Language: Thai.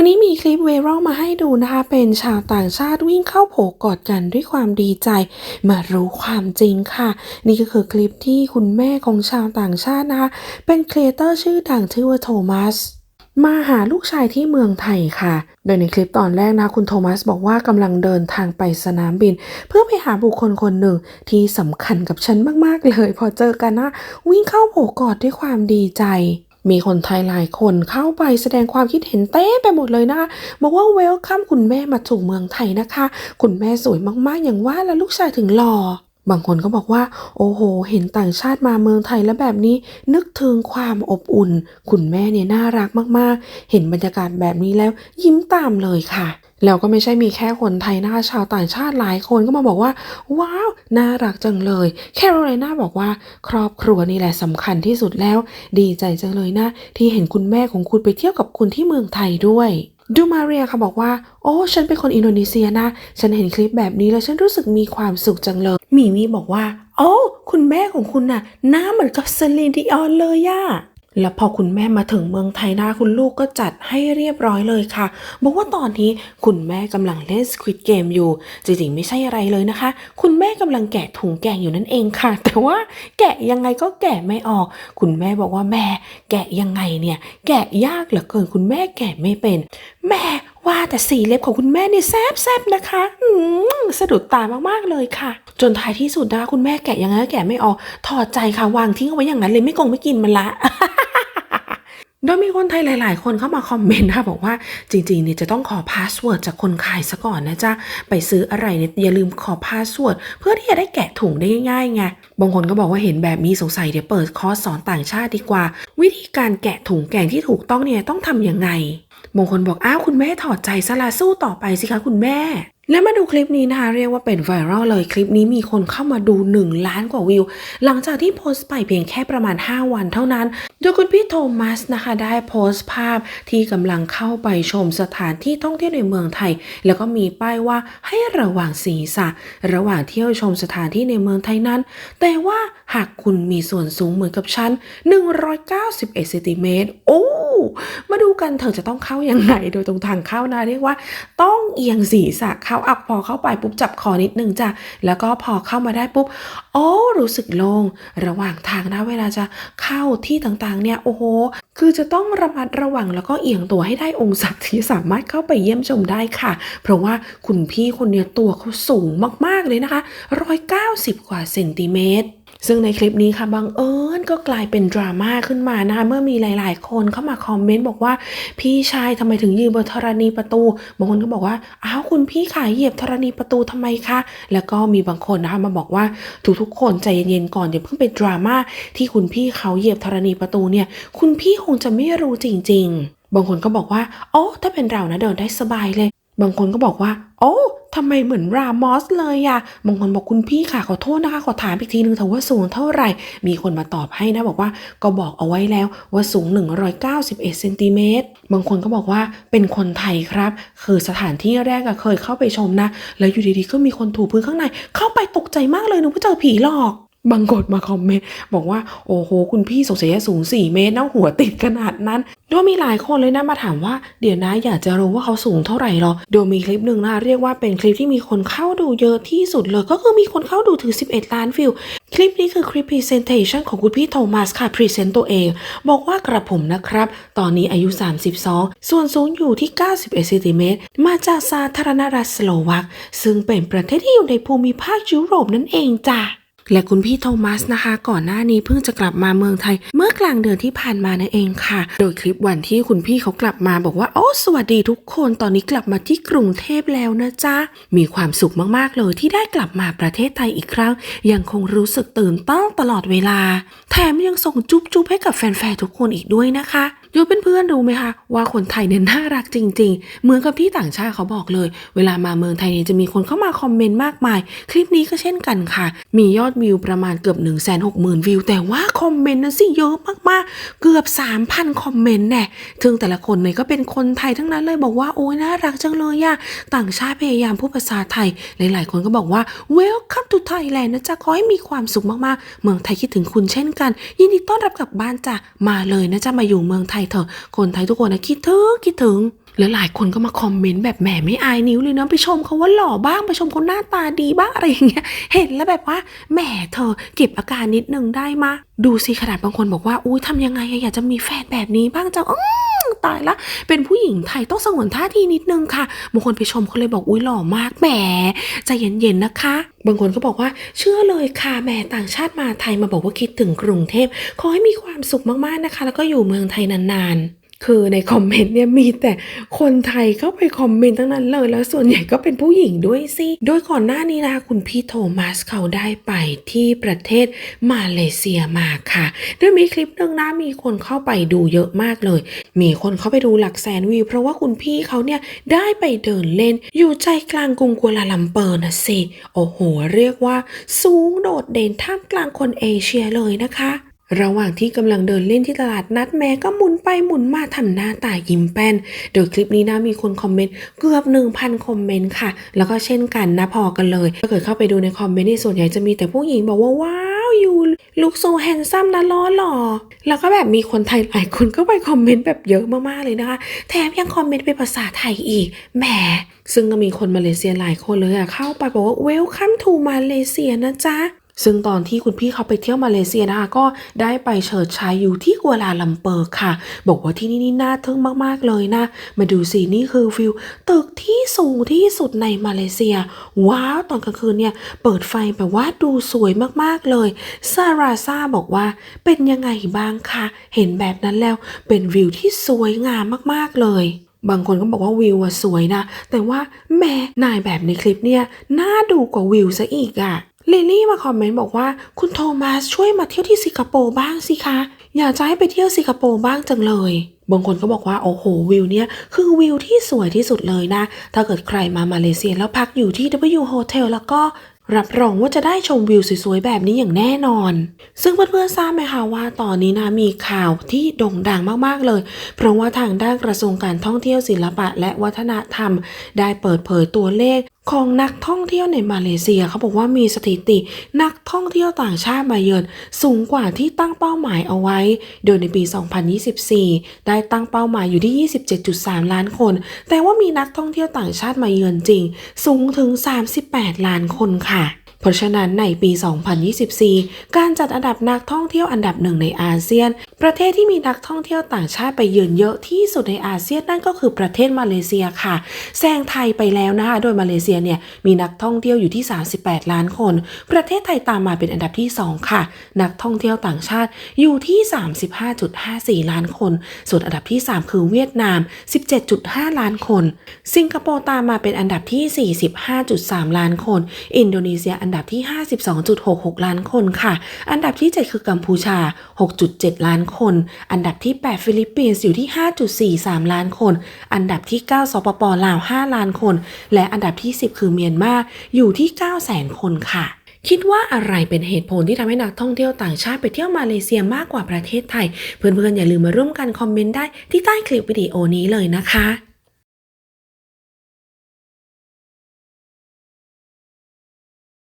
วันนี้มีคลิปไวรัลมาให้ดูนะคะ เป็นชาวต่างชาติวิ่งเข้าโผกอดกันด้วยความดีใจ มารู้ความจริงค่ะ นี่ก็คือคลิปที่คุณแม่ของชาวต่างชาตินะคะ เป็นครีเอเตอร์ชื่อดังชื่อว่าโทมัสมาหาลูกชายที่เมืองไทยค่ะ โดยในคลิปตอนแรกนะคุณโทมัสบอกว่ากำลังเดินทางไปสนามบิน เพื่อไปหาบุคคลคนหนึ่งที่สำคัญกับฉันมากๆเลย พอเจอกันนะวิ่งเข้าโผกอดด้วยความดีใจ มีคนไทยหลายคนเข้าไปแสดงความคิดเห็นเต้ไปหมดเลยนะคะบอกว่าเวลคัมคุณแม่มาถูกเมืองไทยนะคะ คุณแม่สวยมากๆอย่างว่าแล้วลูกชายถึงหล่อ บางคนก็บอกว่า โอ้โห เห็นต่างชาติมาเมืองไทยแล้วแบบนี้ นึกถึงความอบอุ่น คุณแม่เนี่ยน่ารักมากๆ เห็นบรรยากาศแบบนี้แล้วยิ้มตามเลยค่ะแล้วก็ไม่ใช่มีแค่คนไทยนะคะชาวต่างชาติหลายคนก็มาบอกว่า ว้าว น่ารักจังเลย แคโรไลนาบอกว่า ครอบครัวนี่แหละสำคัญที่สุดแล้ว ดีใจจังเลยนะ ที่เห็นคุณแม่ของคุณไปเที่ยวกับคุณที่เมืองไทยด้วย ดูมาเรียค่ะบอกว่า โอ้ ฉันเป็นคนอินโดนีเซียนะ ฉันเห็นคลิปแบบนี้แล้วฉันรู้สึกมีความสุขจังเลย มีมีบอกว่า โอ้ คุณแม่ของคุณน่ะหน้าเหมือนกับเซลีนดิออนเลยอะ แล้วพอคุณแม่มาถึงเมืองไทยนะคุณลูกก็จัดให้เรียบร้อยเลยค่ะ บอกว่าตอนนี้คุณแม่กำลังเล่น Squid Game อยู่ จริงๆ ไม่ใช่อะไรเลยนะคะ คุณแม่กำลังแกะถุงแกงอยู่นั่นเองค่ะ แต่ว่าแกะยังไงก็แกะไม่ออก คุณแม่บอกว่าแม่แกะยังไงเนี่ย แกะยากเหลือเกินคุณแม่แกะไม่เป็น แม่ว่าแต่สีเล็บของคุณแม่นี่แซบๆนะคะอืมสะดุดตามากๆเลยค่ะ จนท้ายที่สุดนะคุณแม่แกะยังไงก็แกะไม่ออกถอดใจค่ะวางทิ้งเอาไว้อย่างนั้นเลยไม่กงไม่กินมันละ โดยมีคนไทยหลาย ๆ คนเข้ามาคอมเมนต์นะคะบอกว่าจริง ๆ เนี่ยจะต้องขอพาสเวิร์ดจากคนขายซะก่อนนะจ๊ะ ไปซื้ออะไรเนี่ยอย่าลืมขอพาสเวิร์ดเพื่อที่จะได้แกะถุงได้ง่ายๆไงบางคนก็บอกว่าเห็นแบบนี้สงสัยเดี๋ยวเปิดคอร์สสอนต่างชาติดีกว่า วิธีการแกะถุงแกงที่ถูกต้องเนี่ยต้องทำยังไงบางคนบอกอ้าวคุณแม่ถอดใจซะละสู้ต่อไปสิคะคุณแม่ และมาดูคลิปนี้นะคะเรียกว่าเป็นไวรัลเลยคลิปนี้มีคนเข้ามาดู 1 ล้านกว่าวิว หลังจากที่โพสต์ไปเพียงแค่ประมาณ 5 วันเท่านั้น โดยคุณพี่โทมัสนะคะได้โพสต์ภาพที่กำลังเข้าไปชมสถานที่ท่องเที่ยวในเมืองไทย แล้วก็มีป้ายว่าให้ระวังศีรษะ ระหว่างเที่ยวชมสถานที่ในเมืองไทยนั้น แต่ว่าหากคุณมีส่วนสูงเหมือนกับฉัน191เซนติเมตรโอ้ มาดูกันเธอจะต้องเข้ายังไง โดยตรงทางเข้านะเรียกว่า ต้องเอียงศีรษะเข้าอักพอเข้าไปปุ๊บจับคอนิดนึงจ้ะแล้วก็พอเข้ามาได้ปุ๊บโอ้รู้สึกโล่งระหว่างทางนะเวลาจะเข้าที่ต่างๆ เนี่ยโอ้โหคือจะต้องระมัดระวังแล้วก็เอียงตัวให้ได้องศาที่สามารถเข้าไปเยี่ยมชมได้ค่ะ เพราะว่าคุณพี่คนเนี้ยตัวเขาสูงมากๆเลยนะคะ 190 กว่าเซนติเมตร ซึ่งในคลิปนี้ค่ะบังเอิญก็กลายเป็นดราม่าขึ้นมานะคะเมื่อมีหลาย ๆ คนเข้ามาคอมเมนต์บอกว่า พี่ชายทำไมถึงยืนบนธรณีประตูบางคนก็บอกว่าอ้าวคุณพี่ขายเหยียบธรณีประตูทำไมคะแล้วก็มีบางคนนะคะมาบอกว่าทุกๆคนใจเย็นๆก่อนอย่าเพิ่งเป็นดราม่าที่คุณพี่เขาเหยียบธรณีประตูเนี่ย คุณพี่คงจะไม่รู้จริง ๆ บางคนก็บอกว่า โอ้ถ้าเป็นเรานะเดินได้สบายเลย บางคนก็บอกว่า โอ้ทำไมเหมือนรามอสเลยอะบางคนบอกคุณพี่ค่ะขอโทษนะคะขอถามอีกทีนึงเถอะว่าสูงเท่าไหร่ มีคนมาตอบให้นะบอกว่าก็บอกเอาไว้แล้วว่าสูง 191เซนติเมตร บางคนก็บอกว่าเป็นคนไทยครับ คือสถานที่แรกอะเคยเข้าไปชมนะ แล้วอยู่ดีๆก็มีคนถูพื้นข้างใน เข้าไปตกใจมากเลยนึกว่าเจอผีหลอก บางกดมาคอมเมนต์บอกว่าโอ้โห คุณพี่สงสัยสูง 4 เมตรนะหัวติดขนาดนั้นโดยมีหลายคนเลยนะมาถามว่าเดี๋ยวนะอยากจะรู้ว่าเขาสูงเท่าไหร่หรอโดยมีคลิปหนึ่งนะเรียกว่าเป็นคลิปที่มีคนเข้าดูเยอะที่สุดเลย ก็คือมีคนเข้าดูถึง 11 ล้านวิว คลิปนี้คือคลิป presentation ของคุณพี่โทมัสค่ะ present ตัวเอง บอกว่ากระผมนะครับ ตอนนี้อายุ 32 ส่วนสูงอยู่ที่ 91เซนติเมตรมาจากสาธารณรัฐสโลวักซึ่งเป็นประเทศที่อยู่ในภูมิภาคยุโรปนั่นเองจ้ะ และคุณพี่โทมัสนะคะ ก่อนหน้านี้เพิ่งจะกลับมาเมืองไทย เมื่อกลางเดือนที่ผ่านมานั่นเองค่ะ โดยคลิปวันที่คุณพี่เขากลับมาบอกว่าโอ้สวัสดีทุกคนตอนนี้กลับมาที่กรุงเทพแล้วนะจ๊ะ มีความสุขมากๆเลยที่ได้กลับมาประเทศไทยอีกครั้ง ยังคงรู้สึกตื่นเต้นตลอดเวลา แถมยังส่งจุ๊บจุ๊บให้กับแฟนๆทุกคนอีกด้วยนะคะยเป็นเพื่อนๆรู้ไหมคะว่าคนไทยเนี่ยน่ารักจริง ๆ เหมือนกับที่ต่างชาติเขาบอกเลย เวลามาเมืองไทยเนี่ยจะมีคนเข้ามาคอมเมนต์มากมาย คลิปนี้ก็เช่นกันค่ะ มียอดวิวประมาณเกือบ 1 6 0 0 0 0 วิว แต่ว่าคอมเมนต์นั้นสิเยอะมากๆ เกือบ 3,000 คอมเมนต์แน่ถึงแต่ละคนเนี่ยก็เป็นคนไทยทั้งนั้นเลยบอกว่าโอ้ยน่ารักจังเลยอะต่างชาติพยายามพูดภาษาไทย หลายๆ คนก็บอกว่า welcome to Thailand นะจ๊ะขอให้มีความสุขมากๆ เมืองไทยคิดถึงคุณเช่นกัน ยินดีต้อนรับกลับบ้านจ้ะมาเลยนะจ๊ะมาอยู่เมืองไทยเถอะคนไทยทุกคนนะคิดถึงคิดถึง แล้วหลายคนก็มาคอมเมนต์แบบแหมไม่อายนิ้วเลยเนาะไปชมเขาว่าหล่อบ้างไปชมเขาหน้าตาดีบ้างอะไรอย่างเงี้ยเห็นแล้วแบบว่าแหมเธอเก็บอาการนิดนึงได้มะดูสิขนาดบางคนบอกว่าอุ้ยทำยังไงอยากจะมีแฟนแบบนี้บ้างจังอื้อตายละ เป็นผู้หญิงไทยต้องสงวนท่าทีนิดนึงค่ะ บางคนไปชมเขาเลยบอกอุ้ยหล่อมากแหมใจเย็นๆนะคะ บางคนก็บอกว่าเชื่อเลยค่ะแหมต่างชาติมาไทยมาบอกว่าคิดถึงกรุงเทพขอให้มีความสุขมากๆนะคะ แล้วก็อยู่เมืองไทยนานๆ คือในคอมเมนต์เนี่ยมีแต่คนไทยเข้าไปคอมเมนต์ทั้งนั้นเลย แล้วส่วนใหญ่ก็เป็นผู้หญิงด้วยสิโดยก่อนหน้านี้นะคะคุณพี่โทมัสเขาได้ไปที่ประเทศมาเลเซียมาค่ะโดยมีคลิปหนึ่งนะมีคนเข้าไปดูเยอะมากเลย มีคนเข้าไปดูหลักแสนวิวเพราะว่าคุณพี่เขาเนี่ยได้ไปเดินเล่น อยู่ใจกลางกรุงกัวลาลัมเปอร์นะสิโอ้โห เรียกว่า สูงโดดเด่นท่ามกลางคนเอเชียเลยนะคะ ระหว่างที่กำลังเดินเล่นที่ตลาดนัดแม่ก็หมุนไปหมุนมาทำหน้าตายิ้มแป้น โดยคลิปนี้นะมีคนคอมเมนต์เกือบ 1,000 คอมเมนต์ค่ะ แล้วก็เช่นกันนะพอกันเลยถ้าเกิดเข้าไปดูในคอมเมนต์นี่ส่วนใหญ่จะมีแต่ผู้หญิงบอกว่าว้าวอยู่ลุคโซแฮนซัมนะล้อหล่อแล้วก็แบบมีคนไทยหลายคนก็ไปคอมเมนต์แบบเยอะมากๆเลยนะคะ แถมยังคอมเมนต์เป็นภาษาไทยอีกแหมซึ่งก็มีคนมาเลเซียหลายคนเลยอะเข้าไปบอกว่า welcome to มาเลเซียนะจ๊ะ ซึ่งตอนที่คุณพี่เขาไปเที่ยวมาเลเซียนะคะก็ได้ไปเฉิดฉายอยู่ที่กัวลาลัมเปอร์ค่ะ บอกว่าที่นี่นี่น่าทึ่งมากๆเลยนะ มาดูสินี่คือฟิวตึกที่สูงที่สุดในมาเลเซีย ว้าวตอนกลางคืนเนี่ยเปิดไฟแบบว่าดูสวยมากๆเลยซาราซาบอกว่าเป็นยังไงบ้างคะเห็นแบบนั้นแล้วเป็นวิวที่สวยงามมากๆเลยบางคนก็บอกว่าวิวสวยนะ แต่ว่าแม่นายแบบในคลิปเนี่ยน่าดูกว่าวิวซะอีกอะ ลิลี่มาคอมเมนต์บอกว่า คุณโทมัสช่วยมาเที่ยวที่สิงคโปร์บ้างสิคะ อยากจะให้ไปเที่ยวสิงคโปร์บ้างจังเลย บางคนก็บอกว่า โอ้โห วิวเนี่ย คือวิวที่สวยที่สุดเลยนะ ถ้าเกิดใครมามาเลเซียแล้วพักอยู่ที่ W Hotel แล้วก็รับรองว่าจะได้ชมวิวสวยๆ แบบนี้อย่างแน่นอน ซึ่งเพื่อนๆทราบไหมคะว่าตอนนี้นะมีข่าวที่โด่งดังมากๆเลย เพราะว่าทางด้านกระทรวงการท่องเที่ยวศิลปะและวัฒนธรรม ได้เปิดเผยตัวเลข ของนักท่องเที่ยวในมาเลเซียเขาบอกว่ามีสถิตินักท่องเที่ยวต่างชาติมาเยือนสูงกว่าที่ตั้งเป้าหมายเอาไว้ โดยในปี 2024 ได้ตั้งเป้าหมายอยู่ที่ 27.3 ล้านคน แต่ว่ามีนักท่องเที่ยวต่างชาติมาเยือนจริง สูงถึง 38 ล้านคนค่ะ เพราะฉะนั้นในปี 2024 การจัดอันดับนักท่องเที่ยวอันดับหนึ่งในอาเซียน ประเทศที่มีนักท่องเที่ยวต่างชาติไปเยือนเยอะที่สุดในอาเซียนนั่นก็คือประเทศมาเลเซียค่ะ แซงไทยไปแล้วนะคะ โดยมาเลเซียเนี่ยมีนักท่องเที่ยวอยู่ที่ 38 ล้านคน ประเทศไทยตามมาเป็นอันดับที่ 2 ค่ะ นักท่องเที่ยวต่างชาติอยู่ที่ 35.54 ล้านคน ส่วนอันดับที่ 3 คือเวียดนาม 17.5 ล้านคน สิงคโปร์ตามมาเป็นอันดับที่ 45.3 ล้านคน อินโดนีเซียอันนดับที่ 52.66 ล้านคนค่ะ อันดับที่ 7 คือกัมพูชา 6.7 ล้านคน อันดับที่ 8 ฟิลิปปินส์อยู่ที่ 5.43 ล้านคน อันดับที่ 9 สปปลาว 5 ล้านคน และอันดับที่ 10 คือเมียนมาอยู่ที่9แสนคนค่ะคิดว่าอะไรเป็นเหตุผลที่ทำให้นักท่องเที่ยวต่างชาติไปเที่ยวมาเลเซียมากกว่าประเทศไทย เพื่อนๆอย่าลืมมาร่วมกันคอมเมนต์ได้ที่ใต้คลิปวิดีโอนี้เลยนะคะ